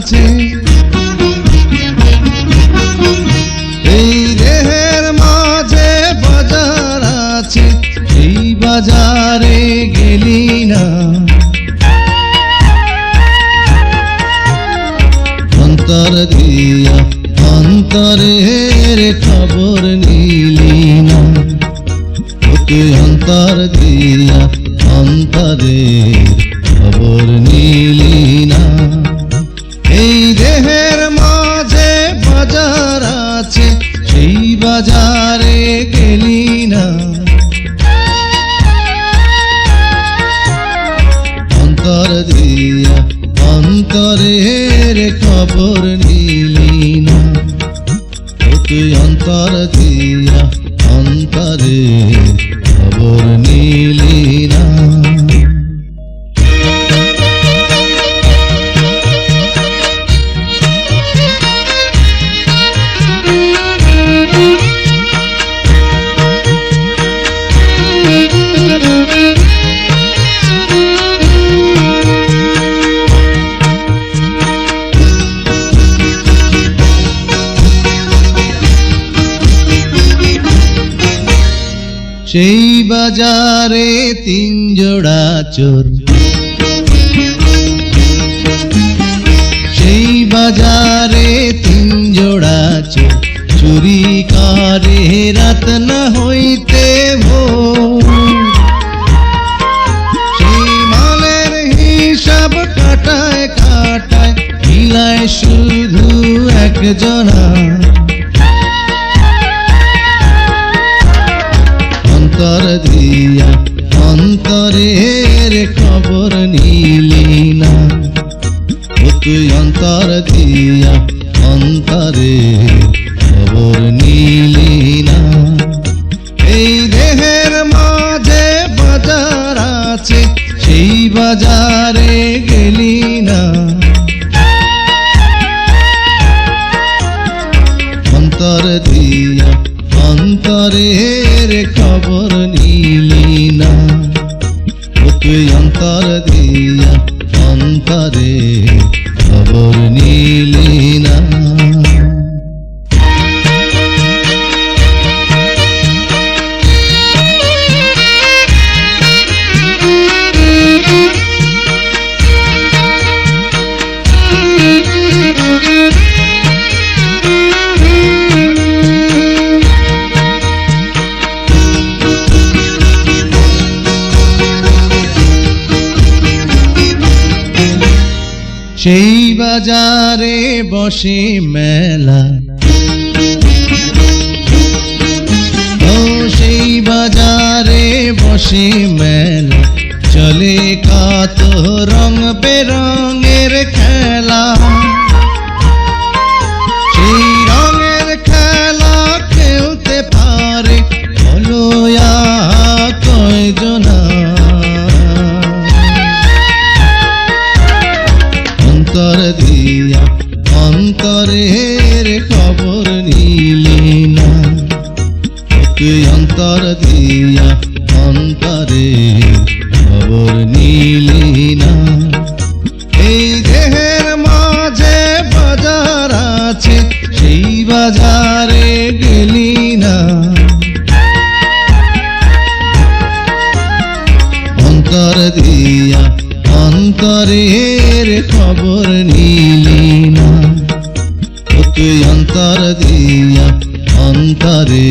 আছে। এই দেহের মাঝে বাজার আছে, এই বাজারে গেলি না। অন্তর দিয়া অন্তরের খবর নিলি না। ওকে অন্তর দিয়া অন্তরের খবর নিলি না। অন্তর দিয়া অন্তরের খবর নিলি না। তুই অন্তর দিয়া অন্তরের খবর নিলি সেই বাজারে তিন জোড়া চোর। সেই বাজারে তিন জোড়া চোর। চুরি কারে, রাত না হইতে ভোর। সেই মালের হিসাব কাটায় কাটায়, মিলায় শুধু একজনা। অন্তর দিয়া অন্তরের খবর নিলি না। তুই অন্তর দিয়া অন্তরে খবর নিলি তুই অন্তর দিয়া অন্তরে খবর নিলি। সেই বাজারে বসে মেলা। সেই বাজারে বসে মেলা। চলে কত রং বেরঙের তুই অন্তর দিয়া অন্তরে খবর নিলি না? এই দেহের মাঝে বাজার আছে, সেই বাজারে গেলি না। অন্তর দিয়া অন্তরের খবর নিলি না। তুই অন্তর দিয়া অন্তরে